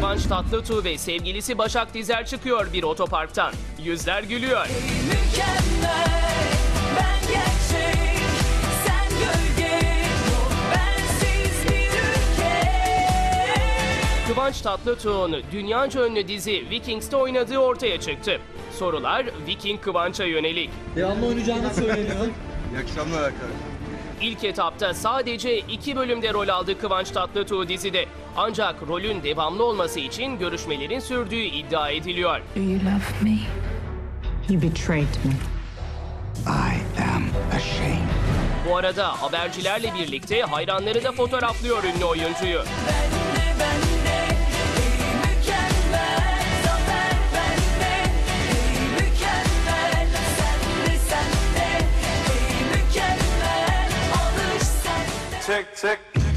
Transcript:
Kıvanç Tatlıtuğ ve sevgilisi Başak Dizer çıkıyor bir otoparktan. Yüzler gülüyor. Mükemmel, ben gerçek, sen gölge, yok bensiz bir ülke. Kıvanç Tatlıtuğ'un dünyaca ünlü dizi Vikings'te oynadığı ortaya çıktı. Sorular Viking Kıvanç'a yönelik. Devamlı oynayacağını söyleniyor. İyi akşamlar arkadaşlar. İlk etapta sadece iki bölümde rol aldı Kıvanç Tatlıtuğ dizide. Ancak rolün devamlı olması için görüşmelerin sürdüğü iddia ediliyor. Do you love me? You betrayed me. I am ashamed. Bu arada habercilerle birlikte hayranları da fotoğraflıyor ünlü oyuncuyu. Ben de ben tick, tick.